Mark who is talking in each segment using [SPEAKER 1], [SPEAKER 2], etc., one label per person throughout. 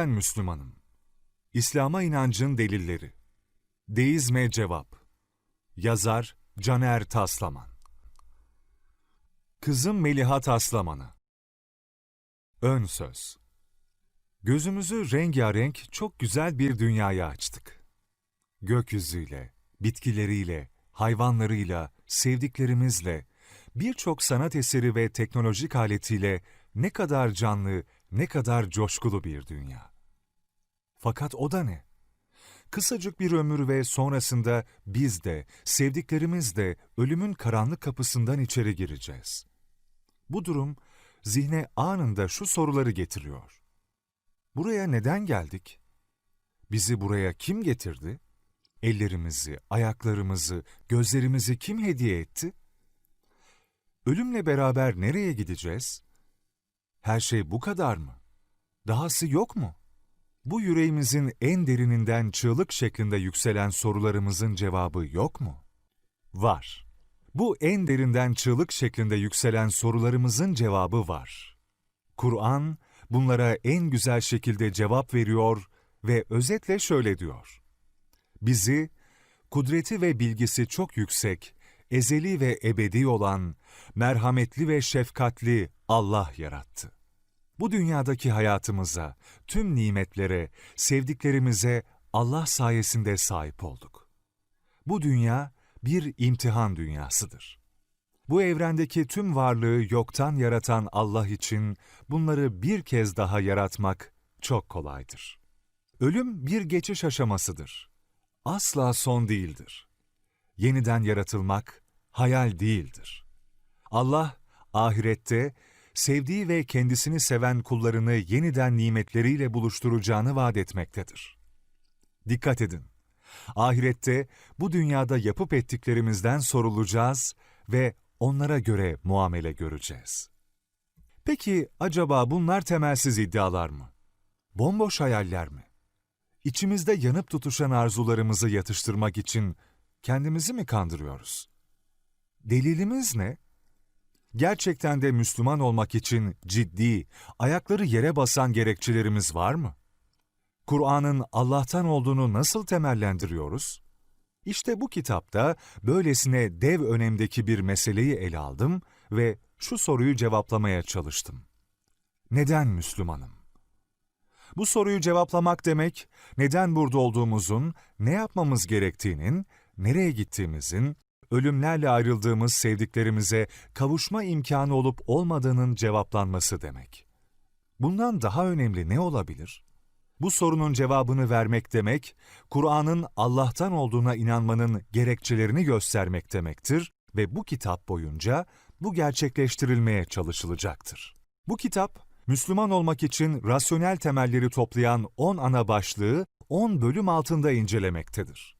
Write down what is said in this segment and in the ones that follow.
[SPEAKER 1] Ben Müslümanım. İslam'a inancın delilleri. Deizme cevap. Yazar Caner Taslaman. Kızım Meliha Taslaman'a. Ön söz. Gözümüzü rengarenk çok güzel bir dünyaya açtık. Gökyüzüyle, bitkileriyle, hayvanlarıyla, sevdiklerimizle, birçok sanat eseri ve teknolojik aletiyle ne kadar canlı, ne kadar coşkulu bir dünya. Fakat o da ne? Kısacık bir ömür ve sonrasında biz de, sevdiklerimiz de ölümün karanlık kapısından içeri gireceğiz. Bu durum zihne anında şu soruları getiriyor. Buraya neden geldik? Bizi buraya kim getirdi? Ellerimizi, ayaklarımızı, gözlerimizi kim hediye etti? Ölümle beraber nereye gideceğiz? Her şey bu kadar mı? Dahası yok mu? Bu yüreğimizin en derininden çığlık şeklinde yükselen sorularımızın cevabı yok mu? Var. Bu en derinden çığlık şeklinde yükselen sorularımızın cevabı var. Kur'an bunlara en güzel şekilde cevap veriyor ve özetle şöyle diyor. Bizi, kudreti ve bilgisi çok yüksek, ezeli ve ebedi olan, merhametli ve şefkatli Allah yarattı. Bu dünyadaki hayatımıza, tüm nimetlere, sevdiklerimize Allah sayesinde sahip olduk. Bu dünya bir imtihan dünyasıdır. Bu evrendeki tüm varlığı yoktan yaratan Allah için bunları bir kez daha yaratmak çok kolaydır. Ölüm bir geçiş aşamasıdır. Asla son değildir. Yeniden yaratılmak hayal değildir. Allah ahirette sevdiği ve kendisini seven kullarını yeniden nimetleriyle buluşturacağını vaat etmektedir. Dikkat edin. Ahirette bu dünyada yapıp ettiklerimizden sorulacağız ve onlara göre muamele göreceğiz. Peki acaba bunlar temelsiz iddialar mı? Bomboş hayaller mi? İçimizde yanıp tutuşan arzularımızı yatıştırmak için kendimizi mi kandırıyoruz? Delilimiz ne? Gerçekten de Müslüman olmak için ciddi, ayakları yere basan gerekçelerimiz var mı? Kur'an'ın Allah'tan olduğunu nasıl temellendiriyoruz? İşte bu kitapta böylesine dev önemdeki bir meseleyi ele aldım ve şu soruyu cevaplamaya çalıştım. Neden Müslümanım? Bu soruyu cevaplamak demek, neden burada olduğumuzun, ne yapmamız gerektiğinin, nereye gittiğimizin, ölümlerle ayrıldığımız sevdiklerimize kavuşma imkanı olup olmadığının cevaplanması demek. Bundan daha önemli ne olabilir? Bu sorunun cevabını vermek demek, Kur'an'ın Allah'tan olduğuna inanmanın gerekçelerini göstermek demektir ve bu kitap boyunca bu gerçekleştirilmeye çalışılacaktır. Bu kitap, Müslüman olmak için rasyonel temelleri toplayan 10 ana başlığı 10 bölüm altında incelemektedir.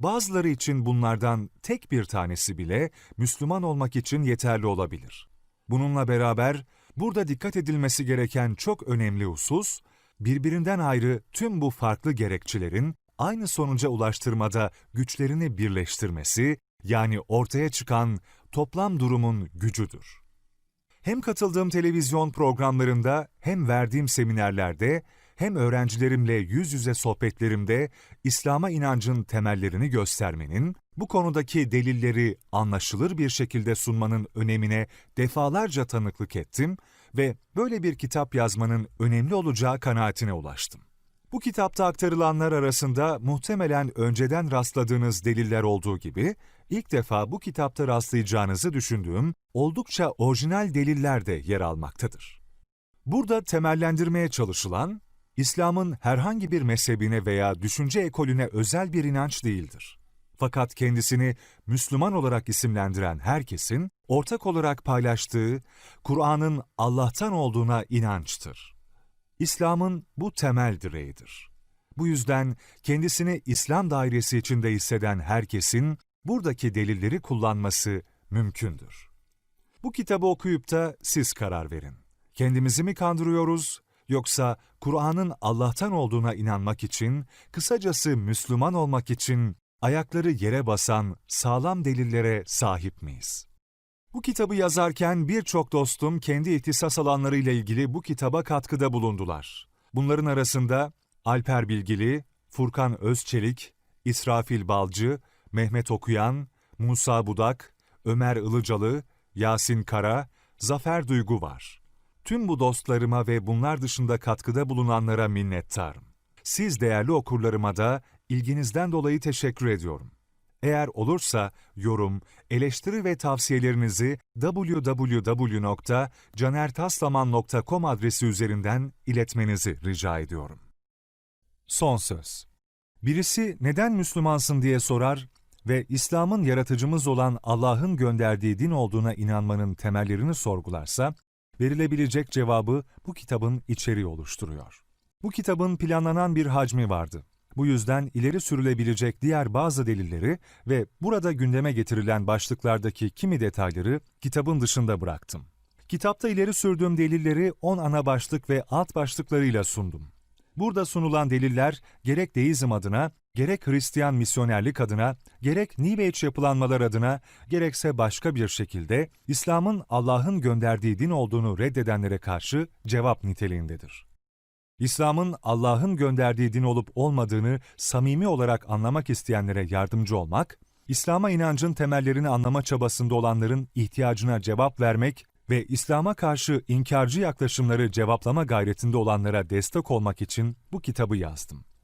[SPEAKER 1] Bazıları için bunlardan tek bir tanesi bile Müslüman olmak için yeterli olabilir. Bununla beraber burada dikkat edilmesi gereken çok önemli husus, birbirinden ayrı tüm bu farklı gerekçelerin aynı sonuca ulaştırmada güçlerini birleştirmesi, yani ortaya çıkan toplam durumun gücüdür. Hem katıldığım televizyon programlarında hem verdiğim seminerlerde hem öğrencilerimle yüz yüze sohbetlerimde İslam'a inancın temellerini göstermenin, bu konudaki delilleri anlaşılır bir şekilde sunmanın önemine defalarca tanıklık ettim ve böyle bir kitap yazmanın önemli olacağı kanaatine ulaştım. Bu kitapta aktarılanlar arasında muhtemelen önceden rastladığınız deliller olduğu gibi, ilk defa bu kitapta rastlayacağınızı düşündüğüm oldukça orijinal deliller de yer almaktadır. Burada temellendirmeye çalışılan, İslam'ın herhangi bir mezhebine veya düşünce ekolüne özel bir inanç değildir. Fakat kendisini Müslüman olarak isimlendiren herkesin ortak olarak paylaştığı Kur'an'ın Allah'tan olduğuna inançtır. İslam'ın bu temel direğidir. Bu yüzden kendisini İslam dairesi içinde hisseden herkesin buradaki delilleri kullanması mümkündür. Bu kitabı okuyup da siz karar verin. Kendimizi mi kandırıyoruz yoksa Kur'an'ın Allah'tan olduğuna inanmak için, kısacası Müslüman olmak için ayakları yere basan sağlam delillere sahip miyiz? Bu kitabı yazarken birçok dostum kendi ihtisas alanlarıyla ilgili bu kitaba katkıda bulundular. Bunların arasında Alper Bilgili, Furkan Özçelik, İsrafil Balcı, Mehmet Okuyan, Musa Budak, Ömer Ilıcalı, Yasin Kara, Zafer Duygu var. Tüm bu dostlarıma ve bunlar dışında katkıda bulunanlara minnettarım. Siz değerli okurlarıma da ilginizden dolayı teşekkür ediyorum. Eğer olursa yorum, eleştiri ve tavsiyelerinizi www.canertaslaman.com adresi üzerinden iletmenizi rica ediyorum. Son söz. Birisi neden Müslümansın diye sorar ve İslam'ın yaratıcımız olan Allah'ın gönderdiği din olduğuna inanmanın temellerini sorgularsa, verilebilecek cevabı bu kitabın içeriği oluşturuyor. Bu kitabın planlanan bir hacmi vardı. Bu yüzden ileri sürülebilecek diğer bazı delilleri ve burada gündeme getirilen başlıklardaki kimi detayları kitabın dışında bıraktım. Kitapta ileri sürdüğüm delilleri 10 ana başlık ve alt başlıklarıyla sundum. Burada sunulan deliller gerek deizm adına, gerek Hristiyan misyonerlik adına, gerek New Age yapılanmalar adına, gerekse başka bir şekilde İslam'ın Allah'ın gönderdiği din olduğunu reddedenlere karşı cevap niteliğindedir. İslam'ın Allah'ın gönderdiği din olup olmadığını samimi olarak anlamak isteyenlere yardımcı olmak, İslam'a inancın temellerini anlama çabasında olanların ihtiyacına cevap vermek ve İslam'a karşı inkarcı yaklaşımları cevaplama gayretinde olanlara destek olmak için bu kitabı yazdım.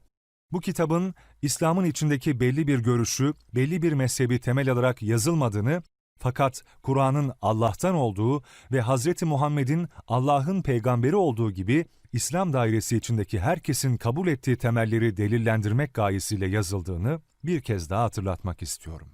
[SPEAKER 1] Bu kitabın İslam'ın içindeki belli bir görüşü, belli bir mezhebi temel alarak yazılmadığını fakat Kur'an'ın Allah'tan olduğu ve Hz. Muhammed'in Allah'ın peygamberi olduğu gibi İslam dairesi içindeki herkesin kabul ettiği temelleri delillendirmek gayesiyle yazıldığını bir kez daha hatırlatmak istiyorum.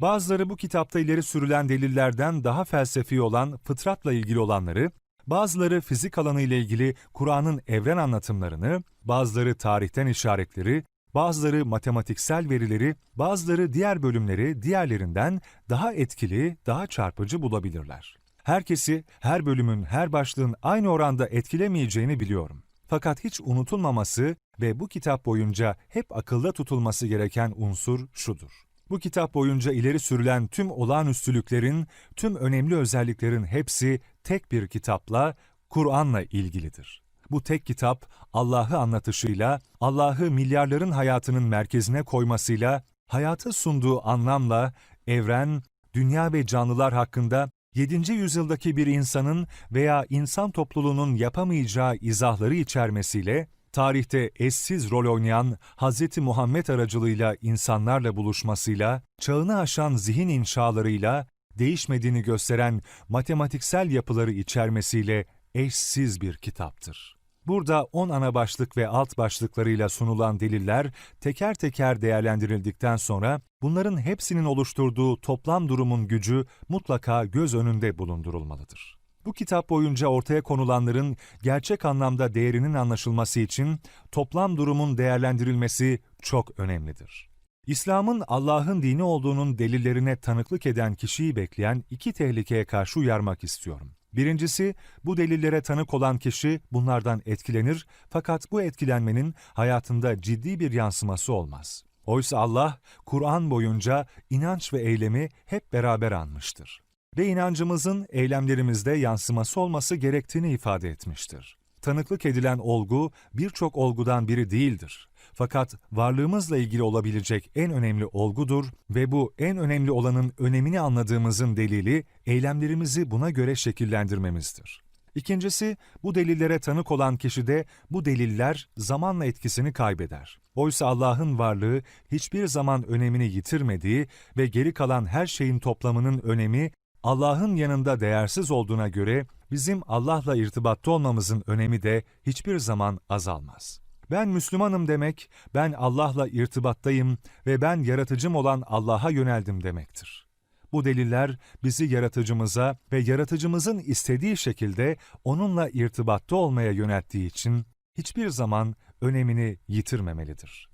[SPEAKER 1] Bazıları bu kitapta ileri sürülen delillerden daha felsefi olan fıtratla ilgili olanları, bazıları fizik alanı ile ilgili Kur'an'ın evren anlatımlarını, bazıları tarihten işaretleri, bazıları matematiksel verileri, bazıları diğer bölümleri diğerlerinden daha etkili, daha çarpıcı bulabilirler. Herkesi her bölümün, her başlığın aynı oranda etkilemeyeceğini biliyorum. Fakat hiç unutulmaması ve bu kitap boyunca hep akılda tutulması gereken unsur şudur. Bu kitap boyunca ileri sürülen tüm olağanüstülüklerin, tüm önemli özelliklerin hepsi tek bir kitapla, Kur'an'la ilgilidir. Bu tek kitap Allah'ı anlatışıyla, Allah'ı milyarların hayatının merkezine koymasıyla, hayatı sunduğu anlamla, evren, dünya ve canlılar hakkında 7. yüzyıldaki bir insanın veya insan topluluğunun yapamayacağı izahları içermesiyle, tarihte eşsiz rol oynayan Hz. Muhammed aracılığıyla insanlarla buluşmasıyla, çağını aşan zihin inşalarıyla, değişmediğini gösteren matematiksel yapıları içermesiyle eşsiz bir kitaptır. Burada 10 ana başlık ve alt başlıklarıyla sunulan deliller teker teker değerlendirildikten sonra bunların hepsinin oluşturduğu toplam durumun gücü mutlaka göz önünde bulundurulmalıdır. Bu kitap boyunca ortaya konulanların gerçek anlamda değerinin anlaşılması için toplam durumun değerlendirilmesi çok önemlidir. İslam'ın Allah'ın dini olduğunun delillerine tanıklık eden kişiyi bekleyen iki tehlikeye karşı uyarmak istiyorum. Birincisi, bu delillere tanık olan kişi bunlardan etkilenir fakat bu etkilenmenin hayatında ciddi bir yansıması olmaz. Oysa Allah, Kur'an boyunca inanç ve eylemi hep beraber anmıştır. Ve inancımızın eylemlerimizde yansıması olması gerektiğini ifade etmiştir. Tanıklık edilen olgu birçok olgudan biri değildir. Fakat varlığımızla ilgili olabilecek en önemli olgudur ve bu en önemli olanın önemini anladığımızın delili eylemlerimizi buna göre şekillendirmemizdir. İkincisi, bu delillere tanık olan kişide bu deliller zamanla etkisini kaybeder. Oysa Allah'ın varlığı hiçbir zaman önemini yitirmediği ve geri kalan her şeyin toplamının önemi Allah'ın yanında değersiz olduğuna göre bizim Allah'la irtibatta olmamızın önemi de hiçbir zaman azalmaz. Ben Müslümanım demek, ben Allah'la irtibattayım ve ben yaratıcım olan Allah'a yöneldim demektir. Bu deliller bizi yaratıcımıza ve yaratıcımızın istediği şekilde onunla irtibatta olmaya yönelttiği için hiçbir zaman önemini yitirmemelidir.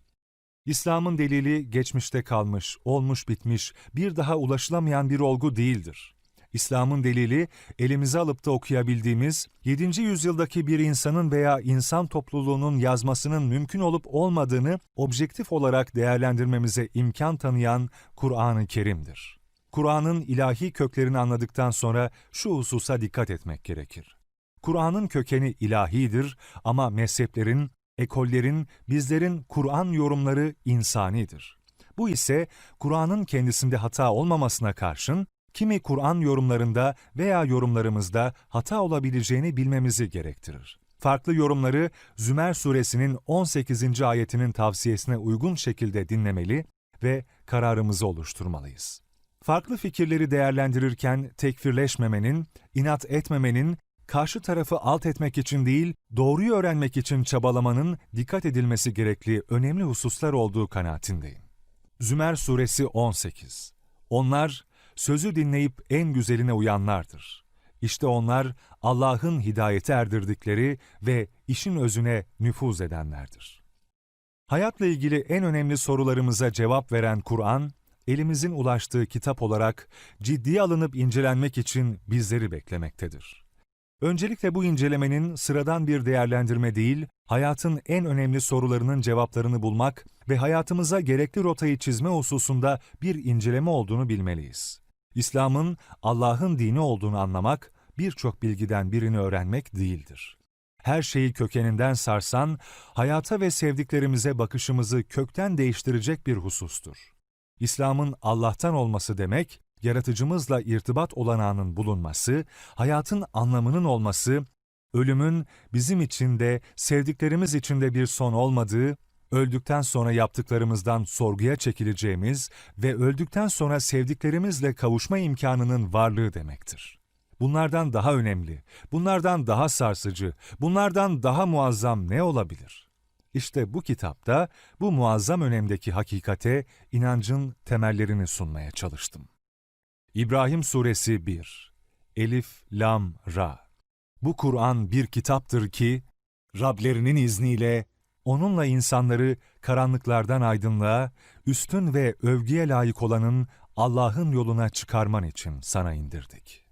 [SPEAKER 1] İslam'ın delili geçmişte kalmış, olmuş bitmiş, bir daha ulaşılamayan bir olgu değildir. İslam'ın delili elimize alıp da okuyabildiğimiz 7. yüzyıldaki bir insanın veya insan topluluğunun yazmasının mümkün olup olmadığını objektif olarak değerlendirmemize imkan tanıyan Kur'an-ı Kerim'dir. Kur'an'ın ilahi köklerini anladıktan sonra şu hususa dikkat etmek gerekir. Kur'an'ın kökeni ilahidir ama mezheplerin, ekollerin, bizlerin Kur'an yorumları insanidir. Bu ise Kur'an'ın kendisinde hata olmamasına karşın, kimi Kur'an yorumlarında veya yorumlarımızda hata olabileceğini bilmemizi gerektirir. Farklı yorumları Zümer suresinin 18. ayetinin tavsiyesine uygun şekilde dinlemeli ve kararımızı oluşturmalıyız. Farklı fikirleri değerlendirirken tekfirleşmemenin, inat etmemenin, karşı tarafı alt etmek için değil, doğruyu öğrenmek için çabalamanın dikkat edilmesi gerekli önemli hususlar olduğu kanaatindeyim. Zümer Suresi 18 Onlar, sözü dinleyip en güzeline uyanlardır. İşte onlar, Allah'ın hidayete erdirdikleri ve işin özüne nüfuz edenlerdir. Hayatla ilgili en önemli sorularımıza cevap veren Kur'an, elimizin ulaştığı kitap olarak ciddiye alınıp incelenmek için bizleri beklemektedir. Öncelikle bu incelemenin sıradan bir değerlendirme değil, hayatın en önemli sorularının cevaplarını bulmak ve hayatımıza gerekli rotayı çizme hususunda bir inceleme olduğunu bilmeliyiz. İslam'ın Allah'ın dini olduğunu anlamak, birçok bilgiden birini öğrenmek değildir. Her şeyi kökeninden sarsan, hayata ve sevdiklerimize bakışımızı kökten değiştirecek bir husustur. İslam'ın Allah'tan olması demek, yaratıcımızla irtibat olanağının bulunması, hayatın anlamının olması, ölümün bizim için de sevdiklerimiz için de bir son olmadığı, öldükten sonra yaptıklarımızdan sorguya çekileceğimiz ve öldükten sonra sevdiklerimizle kavuşma imkanının varlığı demektir. Bunlardan daha önemli, bunlardan daha sarsıcı, bunlardan daha muazzam ne olabilir? İşte bu kitapta bu muazzam önemdeki hakikate inancın temellerini sunmaya çalıştım. İbrahim Suresi 1 Elif, Lam, Ra Bu Kur'an bir kitaptır ki, Rablerinin izniyle, onunla insanları karanlıklardan aydınlığa, üstün ve övgüye layık olanın Allah'ın yoluna çıkarman için sana indirdik.